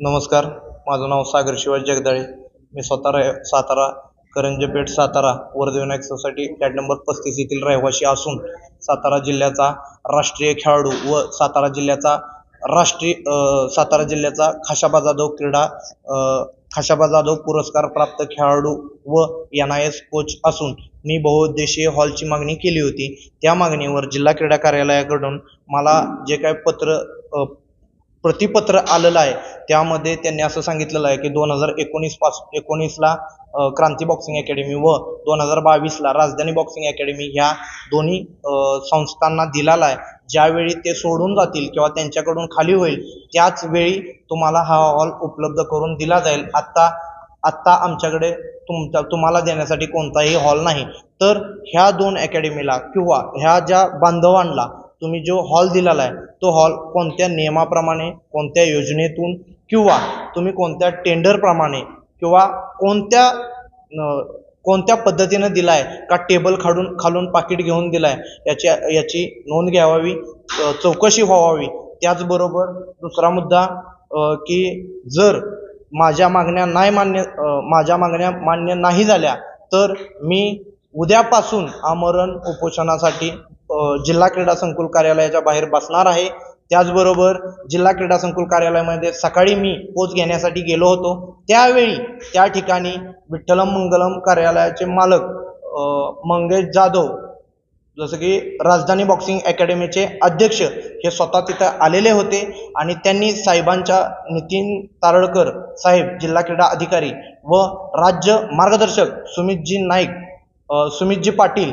नमस्कार माझं नाव सागर शिवाजी जगदाळे. मी स्वतः राह Satara Karanjpeth Satara Vardhvinayak society flat number पस्तीस येथील रहिवासी असून सातारा जिल्ह्याचा राष्ट्रीय खेळाडू व सातारा जिल्ह्याचा राष्ट्रीय सातारा जिल्ह्याचा खाशाबा जाधव क्रीडा खाशाबा जाधव पुरस्कार प्राप्त खेळाडू व एन आय एस कोच असून मी बहुउद्देशीय हॉलची मागणी केली होती. त्या मागणीवर जिल्हा क्रीडा कार्यालयाकडून मला जे काय पत्र प्रतिपत्र आलेलं आहे. त्यामध्ये त्यांनी असं सांगितलेलं आहे की दोन हजार एकोणीस पास एकोणीसला क्रांती बॉक्सिंग अकॅडमी व दोन हजार बावीसला राजधानी बॉक्सिंग अकॅडमी ह्या दोन्ही संस्थांना दिलेला आहे. ज्यावेळी ते सोडून जातील किंवा त्यांच्याकडून खाली होईल त्याच वेळी तुम्हाला हा हॉल उपलब्ध करून दिला जाईल. आत्ता आत्ता आमच्याकडे तुमच्या तुम्हाला देण्यासाठी कोणताही हॉल नाही. तर ह्या दोन अकॅडमीला किंवा ह्या ज्या बांधवांना तुम्ही जो हॉल दिलेला आहे तो हॉल कोणत्या नियमाप्रमाणे कोणत्या योजनेतून किंवा तुम्ही कोणत्या टेंडरप्रमाणे किंवा कोणत्या कोणत्या पद्धतीनं दिला आहे का टेबल खाडून खालून पाकिट घेऊन दिलाय याची याची नोंद घ्यावावी चौकशी व्हावी. त्याचबरोबर दुसरा मुद्दा की जर माझ्या मागण्या नाही मान्य माझ्या मागण्या मान्य नाही झाल्या तर मी उद्यापासून आमरण उपोषणासाठी जिल्हा क्रीडा संकुल कार्यालयाच्या बाहेर बसणार आहे. त्याचबरोबर जिल्हा क्रीडा संकुल कार्यालयामध्ये सकाळी मी पोच घेण्यासाठी गेलो होतो. त्यावेळी त्या ठिकाणी विठ्ठलम मंगलम कार्यालयाचे मालक मंगेश जाधव जसं की राजधानी बॉक्सिंग अकॅडमीचे अध्यक्ष हे स्वतः तिथं आलेले होते आणि त्यांनी साहेबांच्या नितीन तारळकर साहेब जिल्हा क्रीडा अधिकारी व राज्य मार्गदर्शक सुमितजी नाईक सुमितजी पाटील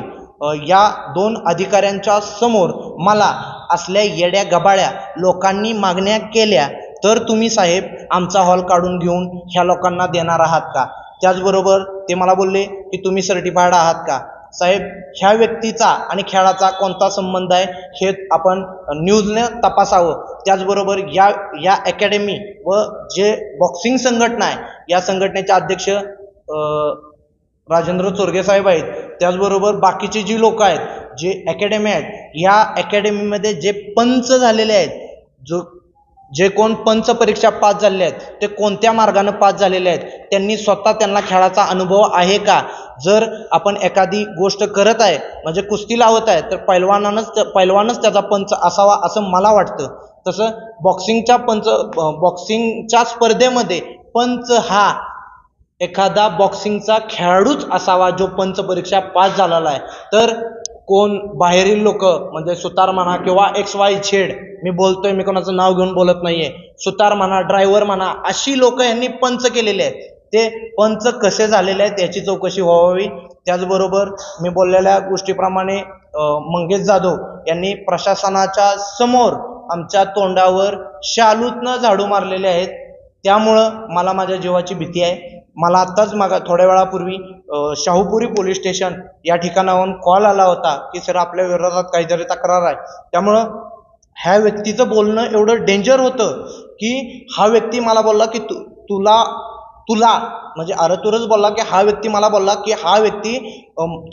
या दोन अधिकाऱ्यांच्या समोर मला असल्या येड्या गबाळ्या लोकांनी मागण्या केल्या तर तुम्ही साहेब आमचा हॉल काढून घेऊन ह्या लोकांना देणार आहात का? त्याचबरोबर ते मला बोलले की तुम्ही सर्टिफाईड आहात का? साहेब ह्या व्यक्तीचा आणि खेळाचा कोणता संबंध आहे हे आपण न्यूजने तपासावं. त्याचबरोबर या या अकॅडमी व जे बॉक्सिंग संघटना आहे या संघटनेचे अध्यक्ष राजेंद्र चोरगे साहेब आहेत त्याचबरोबर बाकीचे जी लोक आहेत जे अकॅडमी आहेत या अकॅडमीमध्ये जे पंच झालेले आहेत जो जे कोण पंच परीक्षा पास झालेले आहेत ते कोणत्या मार्गानं पास झालेले आहेत त्यांनी स्वतः त्यांना खेळाचा अनुभव आहे का? जर आपण एखादी गोष्ट करत आहे म्हणजे कुस्ती लावत आहे तर पैलवानानंच पैलवानच त्याचा पंच असावा असं मला वाटतं. तसं बॉक्सिंगच्या पंच बॉक्सिंगच्या स्पर्धेमध्ये पंच हा एखादा बॉक्सिंगचा खेळाडूच असावा जो पंच परीक्षा पास झालेला आहे. तर कोण बाहेरील लोक म्हणजे सुतार म्हणा किंवा एक्स वाय झेड मी बोलतोय मी कोणाचं नाव घेऊन बोलत नाहीये. सुतार म्हणा ड्रायव्हर म्हणा अशी लोक यांनी पंच केलेले आहेत. ते पंच कसे झालेले आहेत याची चौकशी व्हावी. त्याचबरोबर मी बोललेल्या गोष्टीप्रमाणे मंगेश जाधव यांनी प्रशासनाच्या समोर आमच्या तोंडावर शालूतनं झाडू मारलेले आहेत. त्यामुळं मला माझ्या जीवाची भीती आहे. मला आत्ताच मागा थोड्या वेळापूर्वी शाहूपुरी पोलीस स्टेशन या ठिकाणाहून कॉल आला होता की सर आपल्या विरोधात काहीतरी तक्रार आहे. त्यामुळं ह्या व्यक्तीचं बोलणं एवढं डेंजर होतं की हा व्यक्ती मला बोलला की तु तुला तुला म्हणजे अरतुरच बोलला की हा व्यक्ती मला बोलला की हा व्यक्ती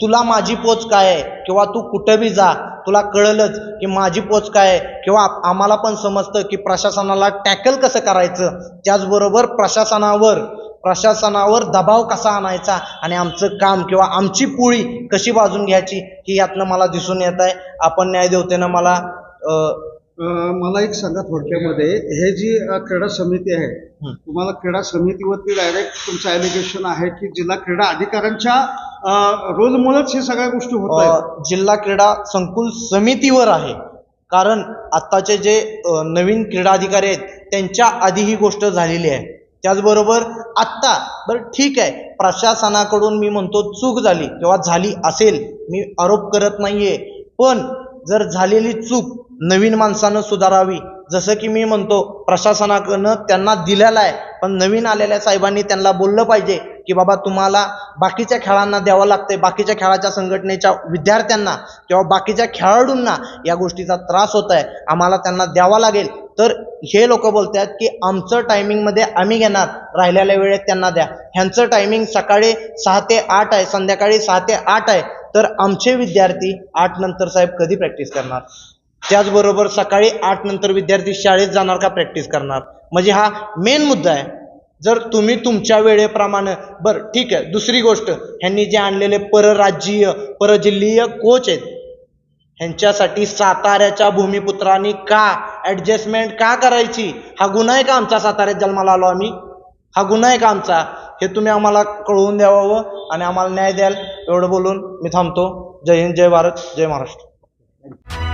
तुला माझी पोच काय आहे? किंवा तू कुठं बी जा तुला कळलंच की माझी पोच काय आहे? किंवा आम्हाला पण समजतं की प्रशासनाला टॅकल कसं करायचं? त्याचबरोबर प्रशासनावर प्रशासनावर दबाव कसा आणायचा आणि आमचं काम किंवा आमची पोळी कशी बाजून घ्यायची ही यातनं मला दिसून येत आहे. आपण न्यायदेवतेनं मला अ, अं, मला एक सांगा थोडक्यामध्ये. हे जी क्रीडा समिती आहे. तुम्हाला क्रीडा समितीवरती डायरेक्ट तुमचं ॲलिगेशन आहे की जिल्हा क्रीडा अधिकाऱ्यांच्या रोलमुळेच हे सगळ्या गोष्टी होत जिल्हा क्रीडा संकुल समितीवर आहे. कारण आत्ताचे जे नवीन क्रीडा अधिकारी आहेत त्यांच्या आधी ही गोष्ट झालेली आहे. त्याचबरोबर आत्ता बरं ठीक आहे प्रशासनाकडून मी म्हणतो चूक झाली किंवा झाली असेल मी आरोप करत नाही आहे पण जर झालेली चूक नवीन माणसानं सुधारावी जसं की मी म्हणतो प्रशासनाकडनं त्यांना दिलेला आहे पण नवीन आलेल्या साहेबांनी त्यांना बोललं पाहिजे की बाबा तुम्हाला बाकीच्या खेळांना द्यावं लागतंय बाकीच्या खेळाच्या संघटनेच्या विद्यार्थ्यांना किंवा बाकीच्या खेळाडूंना या गोष्टीचा त्रास होत आहे आम्हाला त्यांना द्यावा लागेल. तर हे लोक बोलतात की आमचं टायमिंगमध्ये आम्ही घेणार राहिलेल्या वेळेत त्यांना द्या. ह्यांचं टायमिंग सकाळी सहा ते आठ आहे संध्याकाळी सहा ते आठ आहे. तर आमचे विद्यार्थी आठ नंतर साहेब कधी प्रॅक्टिस करणार? त्याचबरोबर सकाळी आठ नंतर विद्यार्थी शाळेत जाणार का प्रॅक्टिस करणार? म्हणजे हा मेन मुद्दा आहे. जर तुम्ही तुमच्या वेळेप्रमाणे बरं ठीक आहे दुसरी गोष्ट ह्यांनी जे आणलेले परराज्यीय परजिल्हीय कोच आहेत ह्यांच्यासाठी साताऱ्याच्या भूमिपुत्रांनी का ॲडजस्टमेंट का करायची? हा गुन्हा आहे का आमचा साताऱ्यात जन्माला आलो आम्ही? हा गुन्हा आहे का आमचा? हे तुम्ही आम्हाला कळवून द्यावं आणि आम्हाला न्याय द्याल एवढं बोलून मी थांबतो. जय हिंद जय भारत जय महाराष्ट्र.